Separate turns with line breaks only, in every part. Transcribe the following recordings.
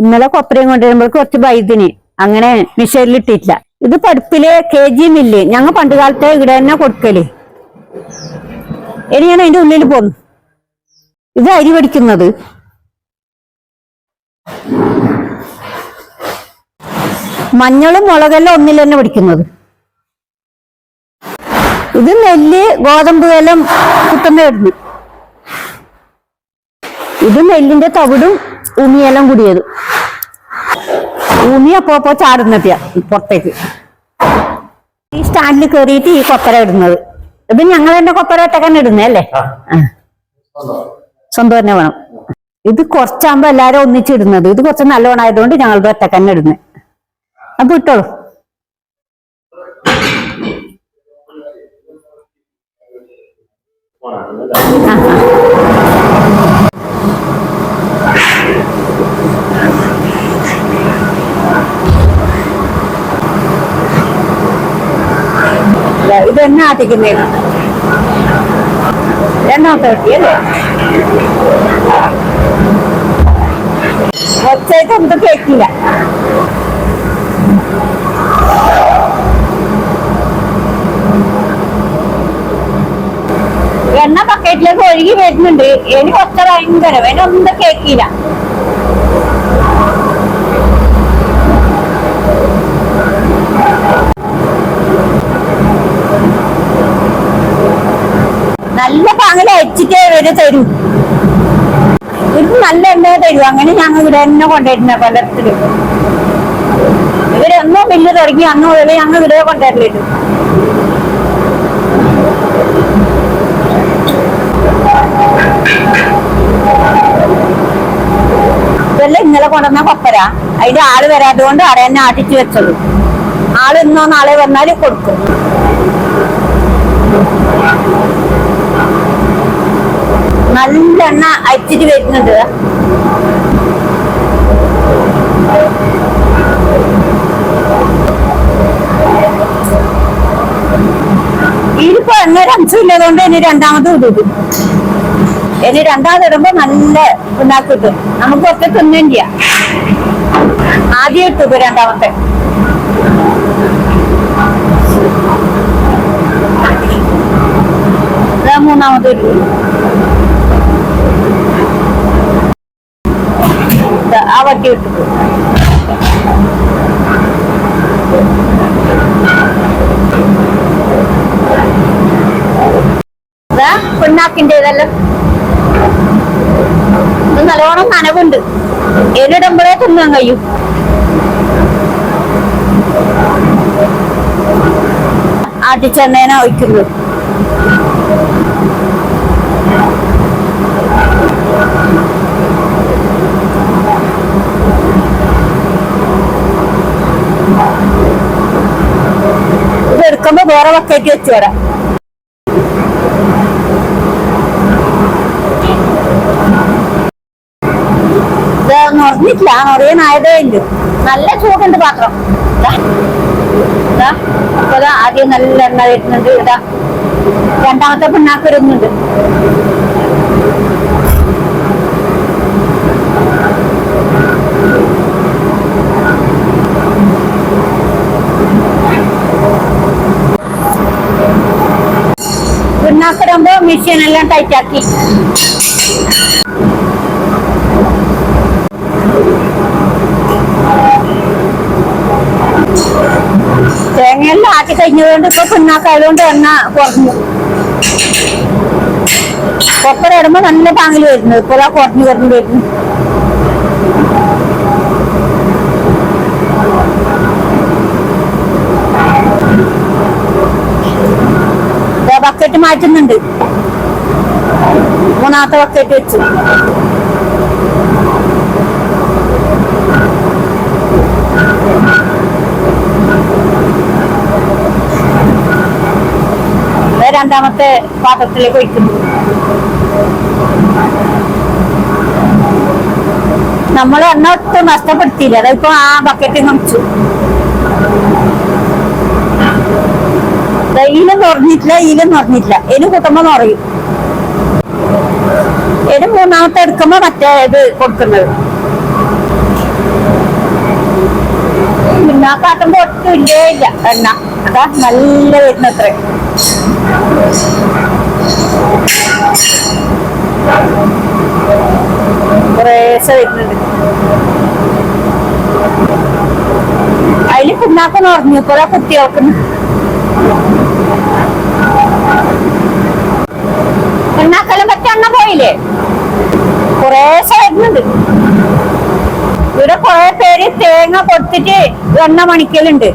ഇന്നലെ കൊപ്പരയും കൊണ്ടുവരുമ്പോൾ കുറച്ച് വൈദ്യുനി അങ്ങനെ മിഷനിലിട്ടില്ല ഇത് പഠിപ്പിൽ കെ ജി മില്ല്. ഞങ്ങൾ പണ്ട് കാലത്തെ ഇവിടെ തന്നെ കൊടുക്കൽ. ഇനി ഞാൻ അതിന്റെ ഉള്ളിൽ പോന്നു. ഇത് അരി പഠിക്കുന്നത് മഞ്ഞളും മുളകെല്ലാം ഒന്നിൽ തന്നെ പഠിക്കുന്നത് ഇത് നെല്ല് ഗോതമ്പ് എല്ലാം കുത്തുന്ന ഇടുന്നു. ഇത് നെല്ലിന്റെ തവിടും ഉമിയെല്ലാം കൂടിയത്. ഉമി അപ്പോ അപ്പോ ചാടുന്നതിയ പുറത്തേക്ക്. ഈ സ്റ്റാൻഡിൽ കയറിയിട്ട് ഈ കൊപ്പര ഇടുന്നത്. ഇത് ഞങ്ങൾ തന്നെ കൊപ്പര ഒറ്റക്കന്നെ ഇടുന്നേ അല്ലേ? സ്വന്തം തന്നെ വേണം. ഇത് കുറച്ചാകുമ്പോ എല്ലാരും ഒന്നിച്ചിടുന്നത്. ഇത് കുറച്ച് നല്ലോണം ആയതുകൊണ്ട് ഞങ്ങളുടെ ഒറ്റക്കന്നെ ഇടുന്നത് അപ്പൊ ഇട്ടോളൂ. തന്നെ ആട്ടിക്കുന്നേ രണ്ടാമത്തെ ഒച്ചയ്ക്ക് നമുക്ക് കേൾക്കില്ല. എണ്ണ ബക്കറ്റിലേക്ക് ഒഴുകി വരുന്നുണ്ട്. എനിക്ക് ഒച്ച എന്നെ ഒന്നും കേക്കില്ല നല്ല എച്ചിട്ടേ വരെ തരൂ. ഇവർക്ക് നല്ല എണ്ണ തരൂ. അങ്ങനെ ഞങ്ങൾ ഇവിടെ എണ്ണ കൊണ്ടുവരുന്ന കൊല്ലത്തിൽ. ഇവരെന്നോ ബില്ല് തുടങ്ങി അന്ന് മുതൽ ഞങ്ങൾ ഇവിടെ കൊണ്ടുവരലിട്ടു ഇതെല്ലാം ഇന്നലെ കൊണ്ടുവന്ന കൊപ്പര. അതിന്റെ ആൾ വരാത്തതുകൊണ്ട് അവിടെ തന്നെ ആട്ടിച്ചു വെച്ചുള്ളൂ ആൾ ഇന്നോ നാളെ വന്നാൽ കൊടുക്കും. നല്ല എണ്ണ അയച്ചിട്ട് വരുന്നുണ്ട്. ഇതിപ്പോ ഒരു അംശമില്ലാതുകൊണ്ട് എന്നെ രണ്ടാമത് ഇടും എന്നെ രണ്ടാമത് ഇടുമ്പോ നല്ല പിണ്ണാക്ക് കിട്ടും നമുക്ക് ഒക്കെ തിന്നേണ്ടിയ. ആദ്യം ഇട്ടു രണ്ടാമത്തെ. മൂന്നാമത് ഇട്ടു ആ വട്ടി ഇട്ടു ഇതാ പിണ്ണാക്കിന്റെ ഇതെല്ലാം? ഇത് നല്ലോണം നനവുണ്ട്. എരിടുമ്പോഴേ തിന്നാൻ കഴിയും. ആട്ടിച്ചെണ്ണേന ഒഴിക്കുന്നത് ഇത് എടുക്കുമ്പോ വേറെ ബക്കറ്റ് വെച്ച് തരാം. നല്ല ചൂടുണ്ട് പാത്രം. ഇപ്പൊ ആദ്യം നല്ല എണ്ണ വരുന്നുണ്ട് ഇതാ. രണ്ടാമത്തെ പിണ്ണാക്ക് വരുന്നുണ്ട് മെഷീൻ എല്ലാം ടൈറ്റാക്കി തേങ്ങയെല്ലാം ആട്ടി കഴിഞ്ഞതുകൊണ്ട് ഇപ്പൊ പിണ്ണാക്കായതുകൊണ്ട് എണ്ണ കുറഞ്ഞു. കൊപ്പര ഇടുമ്പോ നല്ല പാങ്ങിൽ വരുന്നത് ഇപ്പൊ ദാ കുറഞ്ഞു കുറഞ്ഞു വരുന്നു ബക്കറ്റ് മാറ്റുന്നുണ്ട്. മൂന്നാമത്തെ ബക്കറ്റ് വെച്ചു. രണ്ടാമത്തെ പാത്രത്തിലേക്ക് ഒഴിക്കുന്നു. നമ്മൾ എണ്ണ ഒട്ടും നഷ്ടപ്പെടുത്തിയില്ല. അതിപ്പോ ആ ബക്കറ്റ് നമിച്ചു ഈലും പറഞ്ഞിട്ടില്ല ഈലും പറഞ്ഞിട്ടില്ല എനു കൂട്ടുമ്പോ പറയും എലി മൂന്നാമത്തെ എടുക്കുമ്പോ മറ്റേ ഇത് കൊടുക്കുന്നത്. പിന്നാക്കാട്ടുമ്പോ ഒട്ടും ഇല്ലേ ഇല്ല. എണ്ണ. അതാ നല്ല വരുന്നത്ര കുറേശ്ശെ വരുന്നുണ്ട്. അതിൽ പിന്നാക്കം ഉറങ്ങി കുറെ കുത്തിയോക്കുന്നു പിന്നാക്കെല്ലാം പറ്റ എണ്ണ പോയില്ലേ കുറേശ്ശെ വരുന്നുണ്ട് ഇവിടെ കുറെ പേര് തേങ്ങ കൊടുത്തിട്ട് എണ്ണ മണിക്കലുണ്ട്.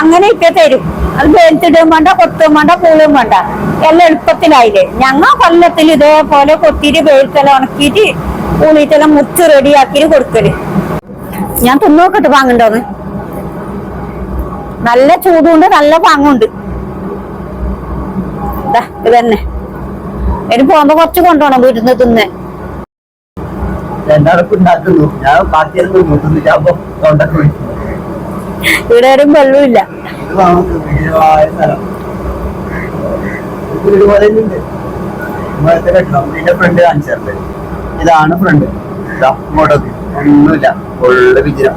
അങ്ങനെ ഇട്ട് തരും. അത് വേലിച്ചിടും വേണ്ട കൊത്തും വേണ്ട പൂളും വേണ്ട. എല്ലാം എളുപ്പത്തിലായില്ലേ? ഞങ്ങ കൊല്ലത്തിൽ ഇതേപോലെ കൊത്തിയിട്ട് വെളുത്തെല്ലാം ഉണക്കിയിട്ട് പൂളിട്ടെല്ലാം മുത്ത് റെഡിയാക്കിയിട്ട് കൊടുക്കൽ. ഞാൻ തിന്നോക്കട്ടെ വാങ്ങണ്ടോന്ന്? നല്ല ചൂടുണ്ട് നല്ല പാങ്ങുണ്ട്. ദാ ഇത് തന്നെ. ഇനി പോകുമ്പോ കുറച്ച് കൊണ്ടുപോകണം വീട്ടിൽ നിന്ന് തിന്നെ.
ഉണ്ടാക്കുന്നു. ഞാൻ ബാക്കിയെല്ലാം നോക്കുന്നില്ല അപ്പൊ തൊണ്ടൊക്കെ വിളിച്ചു.
ഇവിടെ ആരും വെള്ളമില്ല
വീട് പോലെ ഉണ്ട്. കെട്ടണം ഫ്രണ്ട് ഇതാണ് ഫ്രണ്ട് ഇങ്ങോട്ടൊക്കെ. ഒന്നുമില്ല. ഫുള്ള് വിജയം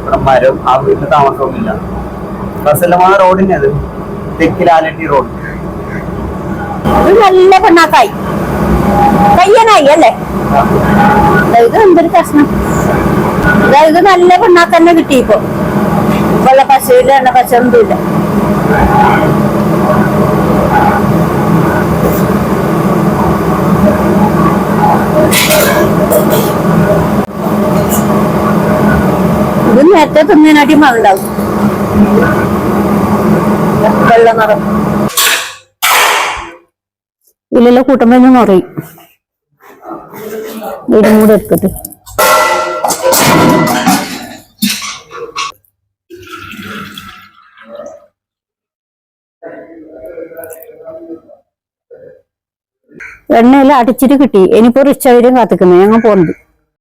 ഇവിടെ മരം ആ വീട്ടിൽ താമസമൊന്നുമില്ല. ബസ്സെല്ലാം റോഡിന് അത്. തെക്കിലാലട്ടി റോഡ്
നല്ല പെണ്ണാക്കായി. കയ്യനായി അല്ലേ എന്തൊരു പ്രശ്നം? അതായത് നല്ല പെണ്ണാക്ക് തന്നെ കിട്ടി ഇപ്പൊ. വെള്ള പശുവില്ല എണ്ണ പശ ഒന്നുമില്ല ഇത് നേരത്തെ തിന്നതിനാട്ടി മകളുണ്ടാവും വെള്ള നിറം. ഇതിലെല്ലാം കൂട്ടുമ്പോ പറയും. വീടും കൂടെ എടുക്കട്ടെ എണ്ണയെല്ലാം അടിച്ചിട്ട് കിട്ടി. ഇനിയിപ്പോ റിക്ഷ വരും ഞങ്ങൾ പോകുന്നത്